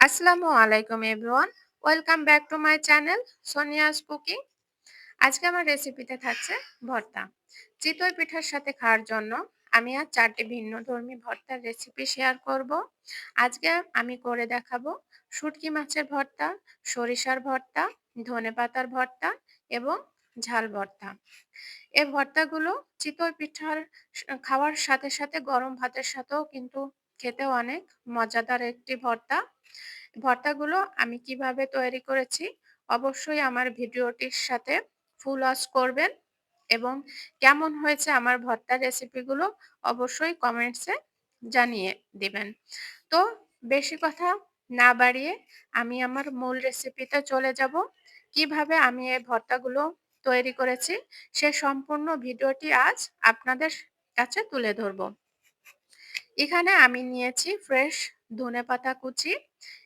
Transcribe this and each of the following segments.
আসসালামু আলাইকুম everyone. Welcome back to my channel Sonia's cooking. আজকে আমার রেসিপিতে থাকছে ভর্তা। চিতই পিঠার সাথে খাওয়ার জন্য আমি আর চারটি ভিন্ন ধর্মী ভর্তার রেসিপি শেয়ার করব। আজকে আমি করে দেখাবো শুটকি মাছের ভর্তা, সরিষার ভর্তা, ধনে পাতার ভর্তা এবং ঝাল ভর্তা। এই ভর্তাগুলো চিতই পিঠার খাওয়ার সাথে সাথে গরম ভাতের সাথেও কিন্তু খেতে অনেক মজাদার একটি ভর্তা। ভর্তাগুলো আমি কীভাবে তৈরি করেছি, অবশ্যই আমার ভিডিওটির সাথে ফুল ওয়াচ করবেন এবং কেমন হয়েছে আমার ভর্তার রেসিপিগুলো অবশ্যই কমেন্টসে জানিয়ে দিবেন। তো বেশি কথা না বাড়িয়ে আমি আমার মূল রেসিপিতে চলে যাব। কীভাবে আমি এই ভর্তাগুলো তৈরি করেছি, সে সম্পূর্ণ ভিডিওটি আজ আপনাদের কাছে তুলে ধরব। এখানে আমি নিয়েছি ফ্রেশ ধনে পাতা কুচি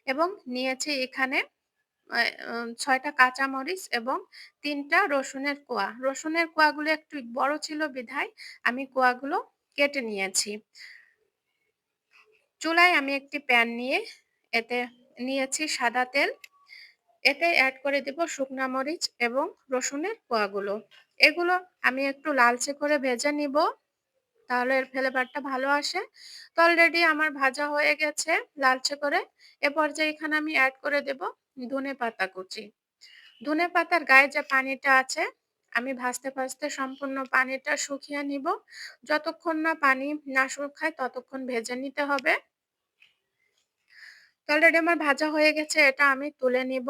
এবং নিয়েছি এখানে ছয়টা কাঁচামরিচ এবং তিনটা রসুনের কোয়া। রসুনের কোয়াগুলো একটু বড় ছিল বিধায় আমি কোয়াগুলো কেটে নিয়েছি। চুলায় আমি একটি প্যান নিয়ে এতে নিয়েছি সাদা তেল। এতে অ্যাড করে দেব শুকনা মরিচ এবং রসুনের কোয়াগুলো। এগুলো আমি একটু লালচে করে ভেজে নিব। তাহলে এর ফ্লেভারটা ভালো আসে। তো অলরেডি আমার ভাজা হয়ে গেছে লালচে করে। এ পর্যায়ে এখানে আমি অ্যাড করে দেব ধনে পাতা কুচি। ধনে পাতার গায়ে যে পানিটা আছে, আমি ভাজতে ভাজতে সম্পূর্ণ পানিটা শুকিয়ে নিব। যতক্ষণ না পানি না শুকায় ততক্ষণ ভেজে নিতে হবে। অলরেডি আমার ভাজা হয়ে গেছে, এটা আমি তুলে নিব।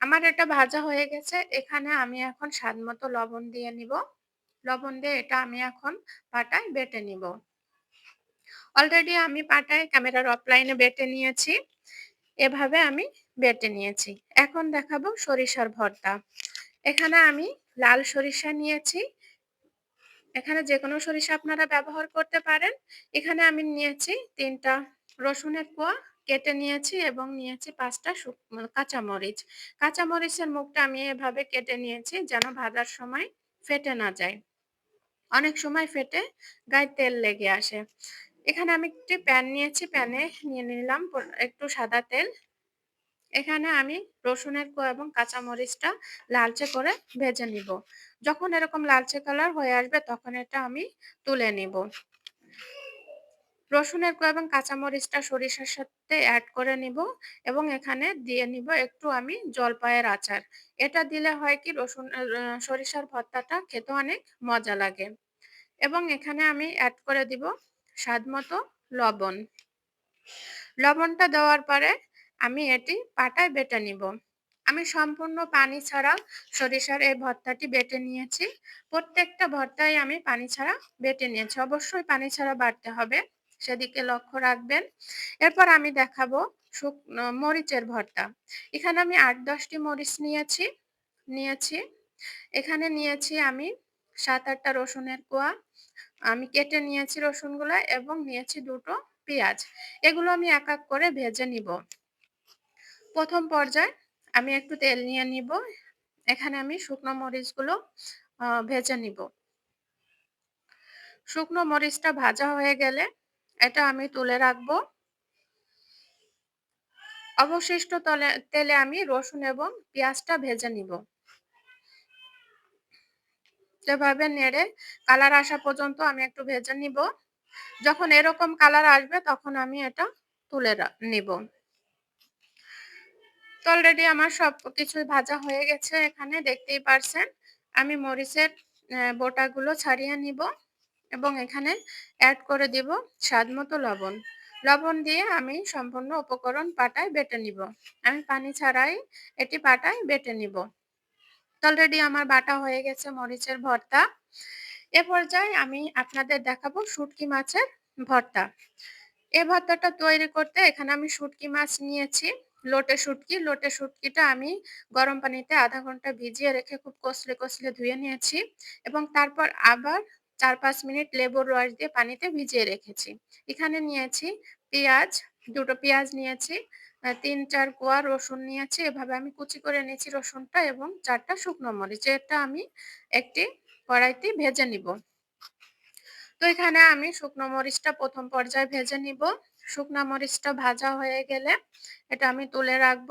আমার এটা ভাজা হয়ে গেছে, এখানে আমি এখন স্বাদ মতো লবণ দিয়ে নিব। লবণ দিয়ে এটা আমি এখন পাটায় বেটে নিব। অলরেডি আমি পাটায় ক্যামেরার অফলাইনে বেটে নিয়েছি। এভাবে আমি বেটে নিয়েছি। এখন দেখাবো সরিষার ভর্তা। এখানে আমি লাল সরিষা নিয়েছি। এখানে যে কোনো সরিষা আপনারা ব্যবহার করতে পারেন। এখানে আমি নিয়েছি তিনটা রসুনের কোয়া, কেটে নিয়েছি এবং নিয়েছি পাঁচটা কাঁচামরিচ। কাঁচামরিচের মুখটা আমি এভাবে কেটে নিয়েছি যেন ভাজার সময় ফেটে না যায়। অনেক সময় ফেটে গায়ে তেল লেগে আসে। এখানে আমি একটি প্যান নিয়েছি, প্যানে নিয়ে নিলাম একটু সাদা তেল। এখানে আমি রসুনের কো এবং কাঁচামরিচটা লালচে করে ভেজে নিব। যখন এরকম লালচে কালার হয়ে আসবে তখন এটা আমি তুলে নিব। রসুনের কো এবং কাঁচামরিচটা সরিষার সাথে অ্যাড করে নিব এবং এখানে দিয়ে নিব একটু আমি জলপাইয়ের আচার। এটা দিলে হয় কি রসুন সরিষার ভর্তাটা খেতে অনেক মজা লাগে। এবং এখানে আমি অ্যাড করে দিব স্বাদ মতো লবণ। লবণটা দেওয়ার পরে আমি এটি পাটায় বেটে নিব। আমি সম্পূর্ণ পানি ছাড়া সরিষার এই ভর্তাটি বেটে নিয়েছি। প্রত্যেকটা ভর্তায় আমি পানি ছাড়া বেটে নিয়েছি। অবশ্যই পানি ছাড়া বাড়তে হবে, সেদিকে লক্ষ্য রাখবেন। এরপর আমি দেখাবো মরিচের ভর্তা। এখানে আমি আট দশটি মরিচ নিয়েছি নিয়েছি। এখানে নিয়েছি আমি সাত আটটা রসুনের কোয়া, আমি কেটে নিয়েছি রসুনগুলো এবং নিয়েছি দুটো পেঁয়াজ। এগুলো আমি এক এক করে ভেজে নিব। প্রথম পর্যায়ে আমি একটু তেল নিয়ে নিব। এখানে আমি শুকনো মরিচগুলো ভেজে নিব। শুকনো মরিচটা ভাজা হয়ে গেলে এটা আমি তুলে রাখব। অবশিষ্ট তলে, তেলে আমি রসুন এবং পেঁয়াজটা ভেজে নিব। যেভাবে নেড়ে কালার আসা পর্যন্ত আমি একটু ভেজে নিব। যখন এরকম কালার আসবে তখন আমি এটা তুলে নিব। তো অলরেডি আমার সব কিছুই ভাজা হয়ে গেছে এখানে, দেখতেই পারছেন। আমি মরিচের বোটাগুলো ছাড়িয়ে নিব এবং এখানে অ্যাড করে দিব স্বাদ মতো লবণ। লবণ দিয়ে আমি সম্পূর্ণ উপকরণ পাটায় বেটে নিব। আমি পানি ছাড়াই এটি পাটায় বেটে নিব। অলরেডি আমার বাটা হয়ে গেছে মরিচের ভর্তা। এ পর্যায়ে আমি আপনাদের দেখাবো শুটকি মাছের ভর্তা। এ ভর্তাটা তৈরি করতে এখানে আমি শুটকি মাছ নিয়েছি, লোটে শুটকি। লোটে শুটকিটা আমি গরম পানিতে আধা ঘণ্টা ভিজিয়ে রেখে খুব কষলে কষলে ধুয়ে নিয়েছি এবং তারপর আবার চার পাঁচ মিনিট লেবুর রস দিয়ে পানিতে ভিজিয়ে রেখেছি। এখানে নিয়েছি পেঁয়াজ, দুটো পেঁয়াজ নিয়েছি তিন চার কোয়া রসুন নিয়েছি। এভাবে আমি কুচি করে নিয়েছি রসুনটা এবং চারটা শুকনো মরিচ। এটা আমি একটি কড়াইতে ভেজে নিব। তো এখানে আমি শুকনো মরিচটা প্রথম পর্যায়ে ভেজে নিব। শুকনো মরিচটা ভাজা হয়ে গেলে এটা আমি তুলে রাখব।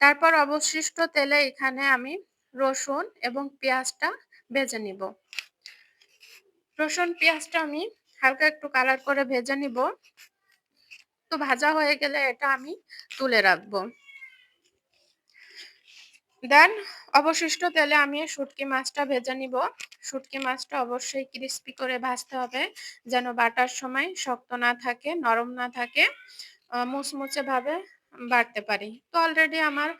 তারপর অবশিষ্ট তেলে এখানে আমি রসুন এবং পেঁয়াজটা ভেজে নিব। রসুন, পেঁয়াজটা আমি হালকা একটু কালার করে ভেজে নিব। তো ভাজা হয়ে গেলে এটা আমি তুলে রাখব। দেন অবশিষ্ট তেলে আমি শুটকি মাছটা ভেজে নিব। শুটকি মাছটা অবশ্যই ক্রিস্পি করে ভাজতে হবে যেন বাটার সময় শক্ত না থাকে, নরম না থাকে মুচমুচে ভাবে বাড়তে পারি। তো অলরেডি আমার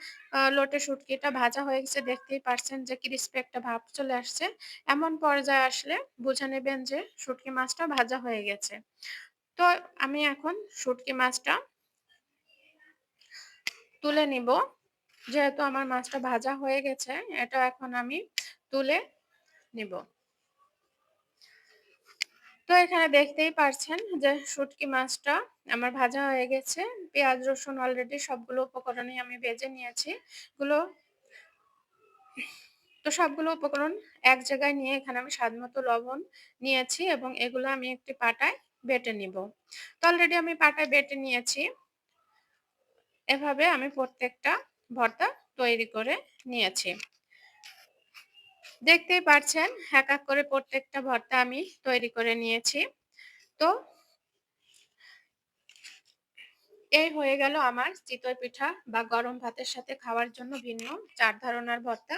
লোটে শুটকিটা ভাজা হয়ে গেছে, দেখতেই পারছেন যে ক্রিস্পি একটা ভাব চলে আসছে। এমন পর্যায়ে আসলে বুঝে নেবেন যে শুটকি মাছটা ভাজা হয়ে গেছে। তো আমি এখন শুটকি মাছটা তুলে নিব। যেহেতু আমার মাছটা ভাজা হয়ে গেছে, এটা এখন আমি তুলে নিব। তো এখানে দেখতেই পারছেন যে শুটকি মাছটা আমার ভাজা হয়ে গেছে। পেঁয়াজ, রসুন অলরেডি সবগুলো উপকরণই আমি ভেজে নিয়েছি। গুলো তো সবগুলো উপকরণ এক জায়গায় নিয়ে এখানে আমি স্বাদ মতো লবণ নিয়েছি এবং এগুলো আমি একটি পাটায় বেটে নিব। তো অলরেডি আমি পাটায় বেটে নিয়েছি। এভাবে আমি প্রত্যেকটা ভর্তা তৈরি করে নিয়েছি। দেখতেই পারছেন, এক এক করে প্রত্যেকটা ভর্তা আমি তৈরি করে নিয়েছি। তো এই হয়ে গেল আমার চিতই পিঠা বা গরম ভাতের সাথে খাওয়ার জন্য ভিন্ন চার ধরনের ভর্তা।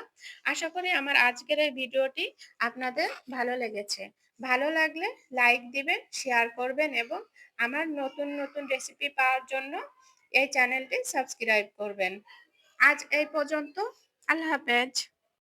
আশা করি আমার আজকের এই ভিডিওটি আপনাদের ভালো লেগেছে। ভালো লাগলে লাইক দিবেন, শেয়ার করবেন এবং আমার নতুন নতুন রেসিপি পাওয়ার জন্য এই চ্যানেলটি সাবস্ক্রাইব করবেন। আজ এই পর্যন্ত, আল্লাহ হাফেজ।